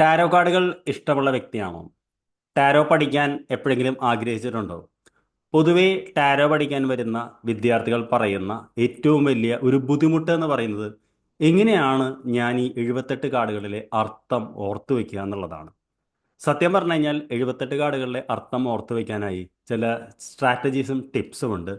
Tarot കാർഡുകൾ ഇഷ്ടമുള്ള വ്യക്തിയാണോ? ടാരോ പഠിക്കാൻ എപ്പോഴെങ്കിലും ആഗ്രഹിച്ചിട്ടുണ്ടോ? പൊതുവെ ടാരോ പഠിക്കാൻ വരുന്ന വിദ്യാർത്ഥികൾ പറയുന്ന ഏറ്റവും വലിയ ഒരു ബുദ്ധിമുട്ട് എന്ന് പറയുന്നത് എങ്ങനെയാണ് ഞാൻ ഈ എഴുപത്തെട്ട് കാർഡുകളിലെ അർത്ഥം ഓർത്തു വയ്ക്കുക എന്നുള്ളതാണ്. സത്യം പറഞ്ഞു കഴിഞ്ഞാൽ എഴുപത്തെട്ട് കാർഡുകളിലെ അർത്ഥം ഓർത്തു വയ്ക്കാനായി ചില സ്ട്രാറ്റജീസും ടിപ്സും ഉണ്ട്.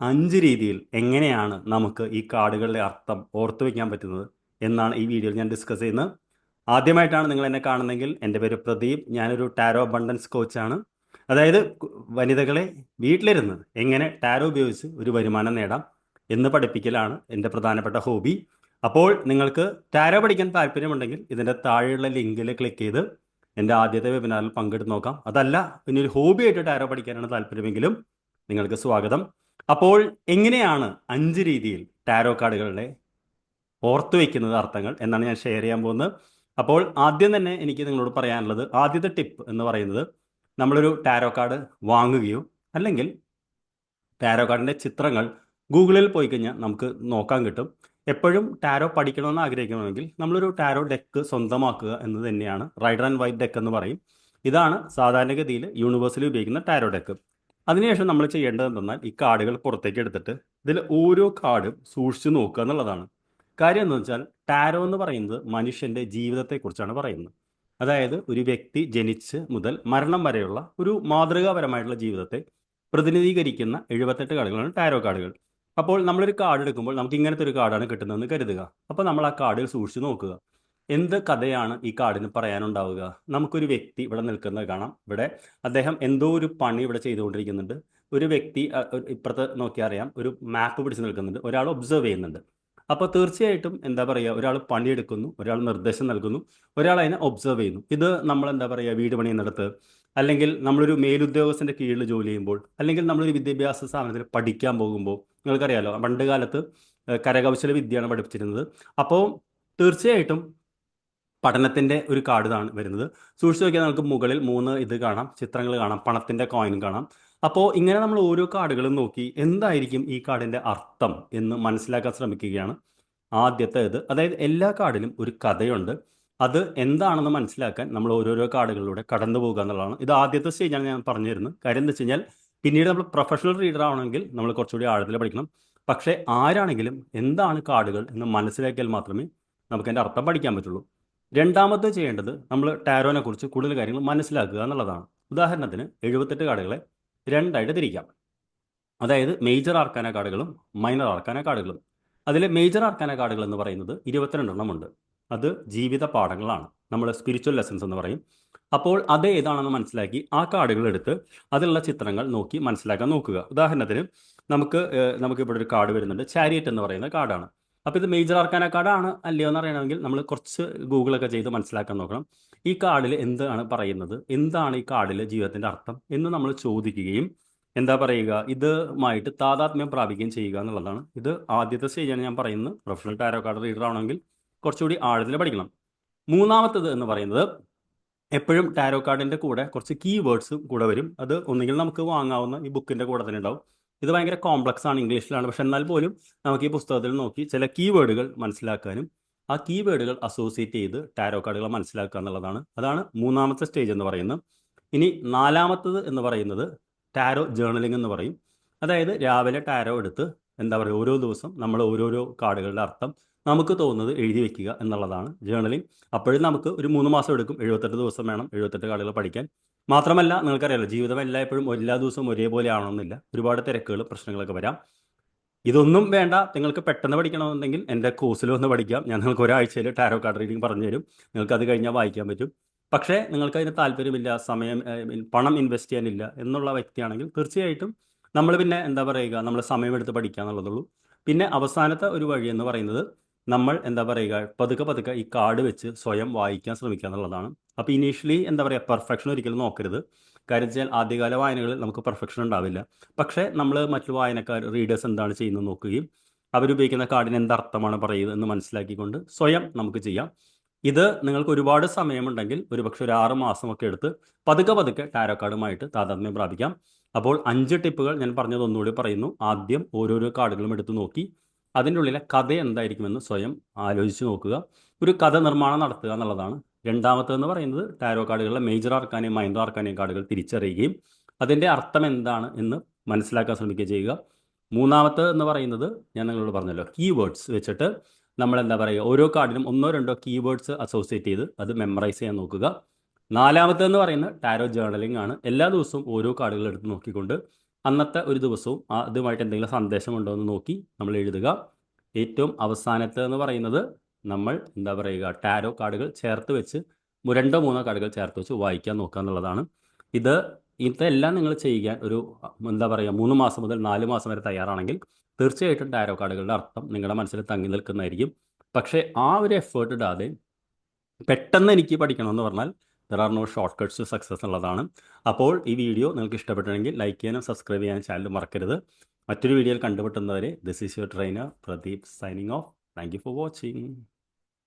അഞ്ച് രീതിയിൽ എങ്ങനെയാണ് നമുക്ക് ഈ കാർഡുകളുടെ അർത്ഥം ഓർത്തു വയ്ക്കാൻ പറ്റുന്നത് എന്നാണ് ഈ വീഡിയോയിൽ ഞാൻ ഡിസ്കസ് ചെയ്യുന്നത്. ആദ്യമായിട്ടാണ് നിങ്ങൾ എന്നെ കാണുന്നതെങ്കിൽ എന്റെ പേര് പ്രദീപ്. ഞാനൊരു ടാരോ അബണ്ടൻസ് കോച്ചാണ്. അതായത് വനിതകളെ വീട്ടിലിരുന്ന് എങ്ങനെ ടാരോ ഉപയോഗിച്ച് ഒരു വരുമാനം നേടാം എന്ന് പഠിപ്പിക്കലാണ് എന്റെ പ്രധാനപ്പെട്ട ഹോബി. അപ്പോൾ നിങ്ങൾക്ക് ടാരോ പഠിക്കാൻ താല്പര്യമുണ്ടെങ്കിൽ ഇതിന്റെ താഴെയുള്ള ലിങ്കിൽ ക്ലിക്ക് ചെയ്ത് എന്റെ ആദ്യത്തെ വെബിനാറിൽ പങ്കെടുത്ത് നോക്കാം. അതല്ല പിന്നെ ഒരു ഹോബി ആയിട്ട് ടാരോ പഠിക്കാനാണ് താല്പര്യമെങ്കിലും നിങ്ങൾക്ക് സ്വാഗതം. അപ്പോൾ എങ്ങനെയാണ് അഞ്ച് രീതിയിൽ ടാരോ കാർഡുകളുടെ ഓർത്തു വയ്ക്കുന്നത് അർത്ഥങ്ങൾ എന്നാണ് ഞാൻ ഷെയർ ചെയ്യാൻ പോകുന്നത്. അപ്പോൾ ആദ്യം തന്നെ എനിക്ക് നിങ്ങളോട് പറയാനുള്ളത് ആദ്യത്തെ ടിപ്പ് എന്ന് പറയുന്നത് നമ്മളൊരു ടാരോ കാർഡ് വാങ്ങുകയോ അല്ലെങ്കിൽ ടാരോ കാർഡിന്റെ ചിത്രങ്ങൾ ഗൂഗിളിൽ പോയി കഴിഞ്ഞാൽ നമുക്ക് നോക്കാൻ കിട്ടും. എപ്പോഴും ടാരോ പഠിക്കണമെന്ന് ആഗ്രഹിക്കണമെങ്കിൽ നമ്മളൊരു ടാരോ ഡെക്ക് സ്വന്തമാക്കുക എന്ന് തന്നെയാണ് റൈഡർ ആൻഡ് വൈറ്റ് ഡെക്ക് എന്ന് പറയും. ഇതാണ് സാധാരണഗതിയിൽ യൂണിവേഴ്സിൽ ഉപയോഗിക്കുന്ന ടാരോ ഡെക്ക് അതിനുശേഷം നമ്മൾ ചെയ്യേണ്ടത് എന്തെന്നാൽ ഈ കാർഡുകൾ പുറത്തേക്ക് എടുത്തിട്ട് ഇതിൽ ഓരോ കാർഡും സൂക്ഷിച്ചു നോക്കുക എന്നുള്ളതാണ്. കാര്യം എന്ന് വെച്ചാൽ ടാരോ എന്ന് പറയുന്നത് മനുഷ്യന്റെ ജീവിതത്തെക്കുറിച്ചാണ് പറയുന്നത്. അതായത് ഒരു വ്യക്തി ജനിച്ച് മുതൽ മരണം വരെയുള്ള ഒരു മാതൃകാപരമായിട്ടുള്ള ജീവിതത്തെ പ്രതിനിധീകരിക്കുന്ന എഴുപത്തെട്ട് കാർഡുകളാണ് ടാരോ കാർഡുകൾ. അപ്പോൾ നമ്മളൊരു കാർഡ് എടുക്കുമ്പോൾ നമുക്ക് ഇങ്ങനത്തെ ഒരു കാർഡാണ് കിട്ടുന്നതെന്ന് കരുതുക. അപ്പോൾ നമ്മൾ ആ കാർഡിൽ സൂക്ഷിച്ച് നോക്കുക. എന്ത് കഥയാണ് ഈ കാർഡിന് പറയാനുണ്ടാവുക? നമുക്കൊരു വ്യക്തി ഇവിടെ നിൽക്കുന്നത് കാണാം. ഇവിടെ അദ്ദേഹം എന്തോ ഒരു പണി ഇവിടെ ചെയ്തുകൊണ്ടിരിക്കുന്നുണ്ട്. ഒരു വ്യക്തി ഇപ്പുറത്ത് നോക്കിയാൽ അറിയാം. ഒരു മാപ്പ് പിടിച്ച് നിൽക്കുന്നുണ്ട്. ഒരാൾ ഒബ്സർവ് ചെയ്യുന്നുണ്ട്. അപ്പോൾ തീർച്ചയായിട്ടും എന്താ പറയുക ഒരാൾ പണിയെടുക്കുന്നു ഒരാൾ നിർദ്ദേശം നൽകുന്നു ഒരാൾ അതിനെ ഒബ്സർവ് ചെയ്യുന്നു. ഇത് നമ്മൾ എന്താ പറയുക വീട് പണിയുന്നിടത്ത് അല്ലെങ്കിൽ നമ്മളൊരു മേലുദ്യോഗസ്ഥന്റെ കീഴിൽ ജോലി ചെയ്യുമ്പോൾ അല്ലെങ്കിൽ നമ്മളൊരു വിദ്യാഭ്യാസ സ്ഥാപനത്തിൽ പഠിക്കാൻ പോകുമ്പോൾ നിങ്ങൾക്കറിയാലോ പണ്ട് കാലത്ത് കരകൗശല വിദ്യയാണ് പഠിപ്പിച്ചിരുന്നത്. അപ്പോൾ തീർച്ചയായിട്ടും പഠനത്തിന്റെ ഒരു കാർഡ് വരുന്നത്. സൂക്ഷിച്ച് നോക്കിയാൽ നമുക്ക് മുകളിൽ മൂന്ന് ഇത് കാണാം ചിത്രങ്ങൾ കാണാം പണത്തിന്റെ കോയിൻ കാണാം. അപ്പോൾ ഇങ്ങനെ നമ്മൾ ഓരോ കാർഡുകളും നോക്കി എന്തായിരിക്കും ഈ കാർഡിന്റെ അർത്ഥം എന്ന് മനസ്സിലാക്കാൻ ശ്രമിക്കുകയാണ്. ആദ്യത്തെ ഇത് അതായത് എല്ലാ കാർഡിലും ഒരു കഥയുണ്ട്. അത് എന്താണെന്ന് മനസ്സിലാക്കാൻ നമ്മൾ ഓരോരോ കാർഡുകളിലൂടെ കടന്നു പോകുക എന്നുള്ളതാണ്. ഇത് ആദ്യത്തെ സ്റ്റേജാണ് ഞാൻ പറഞ്ഞു തരുന്നത് കാര്യം എന്താ വെച്ച് കഴിഞ്ഞാൽ പിന്നീട് നമ്മൾ പ്രൊഫഷണൽ റീഡർ ആണെങ്കിൽ നമ്മൾ കുറച്ചുകൂടി ആഴത്തിൽ പഠിക്കണം. പക്ഷേ ആരാണെങ്കിലും എന്താണ് കാർഡുകൾ എന്ന് മനസ്സിലാക്കിയാൽ മാത്രമേ നമുക്ക് അതിന്റെ അർത്ഥം പഠിക്കാൻ പറ്റുള്ളൂ. രണ്ടാമത് ചെയ്യേണ്ടത് നമ്മൾ ടാരോനെ കുറിച്ച് കൂടുതൽ കാര്യങ്ങൾ മനസ്സിലാക്കുക എന്നുള്ളതാണ്. ഉദാഹരണത്തിന് എഴുപത്തെട്ട് കാർഡുകളെ രണ്ടായിട്ട് തിരിക്കാം. അതായത് മേജർ ആർക്കാന കാർഡുകളും മൈനർ ആർക്കാന കാർഡുകളും. അതിൽ മേജർ ആർക്കാന കാർഡുകൾ എന്ന് പറയുന്നത് ഇരുപത്തിരണ്ടെണ്ണം ഉണ്ട്. അത് ജീവിത പാഠങ്ങളാണ്. നമ്മൾ സ്പിരിച്വൽ ലെസൺസ് എന്ന് പറയും. അപ്പോൾ അത് ഏതാണെന്ന് മനസ്സിലാക്കി ആ കാർഡുകൾ എടുത്ത് അതിലുള്ള ചിത്രങ്ങൾ നോക്കി മനസ്സിലാക്കാൻ നോക്കുക. ഉദാഹരണത്തിന് നമുക്ക് നമുക്ക് ഇവിടെ ഒരു കാർഡ് വരുന്നുണ്ട്. ചാരിയറ്റ് എന്ന് പറയുന്ന കാർഡാണ്. അപ്പോൾ ഇത് മേജർ ആർക്കാന ആണ് അല്ലയോ എന്ന് അറിയണമെങ്കിൽ നമ്മൾ കുറച്ച് ഗൂഗിളൊക്കെ ചെയ്ത് മനസ്സിലാക്കാൻ നോക്കണം. ഈ കാർഡിൽ എന്താണ് പറയുന്നത്? എന്താണ് ഈ കാർഡിൽ ജീവിതത്തിന്റെ അർത്ഥം എന്ന് നമ്മൾ ചോദിക്കുകയും എന്താ പറയുക? ഇതുമായിട്ട് താതാത്മ്യം പ്രാപിക്കുകയും ചെയ്യുക എന്നുള്ളതാണ്. ഇത് ആദ്യത്തെ സ്റ്റേജാണ് ഞാൻ പറയുന്നത്. പ്രൊഫഷണൽ ടാരോ കാർഡ് റീഡർ ആണെങ്കിൽ കുറച്ചുകൂടി ആഴത്തിൽ പഠിക്കണം. മൂന്നാമത്തത് എന്ന് പറയുന്നത് എപ്പോഴും ടാരോ കാർഡിന്റെ കൂടെ കുറച്ച് കീ വേർഡ്സും കൂടെ വരും. അത് ഒന്നുകിൽ നമുക്ക് വാങ്ങാവുന്ന ഈ ബുക്കിന്റെ കൂടെ തന്നെ ഉണ്ടാവും. ഇത് ഭയങ്കര കോംപ്ലക്സ് ആണ് ഇംഗ്ലീഷിലാണ്. പക്ഷെ എന്നാൽ പോലും നമുക്ക് ഈ പുസ്തകത്തിൽ നോക്കി ചില കീവേഡുകൾ മനസ്സിലാക്കാനും ആ കീവേഡുകൾ അസോസിയേറ്റ് ചെയ്ത് ടാരോ കാർഡുകൾ മനസ്സിലാക്കുക എന്നുള്ളതാണ്. അതാണ് മൂന്നാമത്തെ സ്റ്റേജ് എന്ന് പറയുന്നത്. ഇനി നാലാമത്തത് എന്ന് പറയുന്നത് ടാരോ ജേർണലിംഗ് എന്ന് പറയും. അതായത് രാവിലെ ടാരോ എടുത്ത് എന്താ പറയുക ഓരോ ദിവസം നമ്മൾ ഓരോരോ കാർഡുകളുടെ അർത്ഥം നമുക്ക് തോന്നുന്നത് എഴുതി വെക്കുക എന്നുള്ളതാണ് ജേർണലിംഗ് അപ്പോഴും നമുക്ക് ഒരു മൂന്ന് മാസം എടുക്കും. എഴുപത്തെട്ട് ദിവസം വേണം എഴുപത്തെട്ട് കാർഡുകൾ പഠിക്കാൻ. മാത്രമല്ല നിങ്ങൾക്കറിയാലോ ജീവിതം എല്ലായ്പ്പോഴും എല്ലാ ദിവസവും ഒരേപോലെ ആവണമെന്നില്ല. ഒരുപാട് തിരക്കുകൾ പ്രശ്നങ്ങളൊക്കെ വരാം. ഇതൊന്നും വേണ്ട. നിങ്ങൾക്ക് പെട്ടെന്ന് പഠിക്കണമെന്നുണ്ടെങ്കിൽ എന്റെ കോഴ്സിൽ വന്ന് പഠിക്കാം. ഞാൻ നിങ്ങൾക്ക് ഒരാഴ്ചയിൽ ടാരോ കാർഡ് റീഡിംഗ് പറഞ്ഞു തരും നിങ്ങൾക്ക് അത് കഴിഞ്ഞാൽ വായിക്കാൻ പറ്റും. പക്ഷേ നിങ്ങൾക്ക് അതിന് താല്പര്യമില്ല സമയം പണം ഇൻവെസ്റ്റ് ചെയ്യാനില്ല എന്നുള്ള വ്യക്തിയാണെങ്കിൽ തീർച്ചയായിട്ടും നമ്മൾ പിന്നെ എന്താ പറയുക നമ്മൾ സമയമെടുത്ത് പഠിക്കുക എന്നുള്ളതുള്ളൂ. പിന്നെ അവസാനത്തെ ഒരു വഴി എന്ന് പറയുന്നത് നമ്മൾ എന്താ പറയുക പതുക്കെ പതുക്കെ ഈ കാർഡ് വെച്ച് സ്വയം വായിക്കാൻ ശ്രമിക്കുക എന്നുള്ളതാണ്. അപ്പോൾ ഇനീഷ്യലി എന്താ പറയുക പെർഫെക്ഷൻ ഒരിക്കലും നോക്കരുത്. കാര്യം വെച്ചാൽ ആദ്യകാല വായനകളിൽ നമുക്ക് പെർഫെക്ഷൻ ഉണ്ടാവില്ല. പക്ഷേ നമ്മൾ മറ്റു വായനക്കാർ റീഡേഴ്സ് എന്താണ് ചെയ്യുന്നത് നോക്കുകയും അവരുപയോഗിക്കുന്ന കാർഡിന് എന്തർത്ഥമാണ് പറയുന്നത് എന്ന് മനസ്സിലാക്കിക്കൊണ്ട് സ്വയം നമുക്ക് ചെയ്യാം. ഇത് നിങ്ങൾക്ക് ഒരുപാട് സമയമുണ്ടെങ്കിൽ ഒരുപക്ഷെ ഒരു ആറ് മാസമൊക്കെ എടുത്ത് പതുക്കെ പതുക്കെ ടാരോ കാർഡുമായിട്ട് താതാത്മ്യം പ്രാപിക്കാം. അപ്പോൾ അഞ്ച് ടിപ്പുകൾ ഞാൻ പറഞ്ഞത് ഒന്നുകൂടി പറയുന്നു. ആദ്യം ഓരോരോ കാർഡുകളും എടുത്തു നോക്കി. അതിന്റെ ഉള്ളിലെ കഥ എന്തായിരിക്കുമെന്ന് സ്വയം ആലോചിച്ച് നോക്കുക. ഒരു കഥ നിർമ്മാണം നടത്തുക എന്നുള്ളതാണ്. രണ്ടാമത്തേന്ന് പറയുന്നത് ടാരോ കാർഡുകളിലെ മേജർ ആർക്കാനെയും മൈനർ ആർക്കാനെയും കാർഡുകൾ തിരിച്ചറിയുകയും അതിന്റെ അർത്ഥം എന്താണ് എന്ന് മനസ്സിലാക്കാൻ ശ്രമിക്കുക ചെയ്യുക. മൂന്നാമത്തെ എന്ന് പറയുന്നത് ഞാൻ നിങ്ങളോട് പറഞ്ഞല്ലോ കീവേഡ്സ് വെച്ചിട്ട് നമ്മൾ എന്താ പറയുക ഓരോ കാർഡിനും ഒന്നോ രണ്ടോ കീവേഡ്സ് അസോസിയേറ്റ് ചെയ്ത് അത് മെമ്മറൈസ് ചെയ്യാൻ നോക്കുക. നാലാമത്തെന്ന് പറയുന്ന ടാരോ ജേർണലിംഗ് ആണ്. എല്ലാ ദിവസവും ഓരോ കാർഡുകൾ എടുത്ത് നോക്കിക്കൊണ്ട് അന്നത്തെ ഒരു ദിവസവും അതുമായിട്ട് എന്തെങ്കിലും സന്ദേശമുണ്ടോ എന്ന് നോക്കി നമ്മൾ എഴുതുക. ഏറ്റവും അവസാനത്തെ എന്ന് പറയുന്നത് നമ്മൾ എന്താ പറയുക ടാരോ കാർഡുകൾ ചേർത്ത് വെച്ച് രണ്ടോ മൂന്നോ കാർഡുകൾ ചേർത്ത് വെച്ച് വായിക്കാൻ നോക്കുക എന്നുള്ളതാണ്. ഇത് ഇതെല്ലാം നിങ്ങൾ ചെയ്യാൻ ഒരു എന്താ പറയുക മൂന്ന് മാസം മുതൽ നാല് മാസം വരെ തയ്യാറാണെങ്കിൽ തീർച്ചയായിട്ടും ടാരോ കാർഡുകളുടെ അർത്ഥം നിങ്ങളുടെ മനസ്സിൽ തങ്ങി നിൽക്കുന്നതായിരിക്കും. പക്ഷേ ആ ഒരു എഫേർട്ട് ഇടാതെ പെട്ടെന്ന് എനിക്ക് പഠിക്കണമെന്ന് പറഞ്ഞാൽ there are no shortcuts to success എന്നുള്ളതാണ്. അപ്പോൾ ഈ വീഡിയോ നിങ്ങൾക്ക് ഇഷ്ടപ്പെട്ടിട്ടുണ്ടെങ്കിൽ ലൈക്ക് ചെയ്യാനും സബ്സ്ക്രൈബ് ചെയ്യാനും ചാനൽ മറക്കരുത്. മറ്റൊരു വീഡിയോയിൽ കണ്ടുമുട്ടുന്നവരെ this is your trainer Pradeep signing off thank you for watching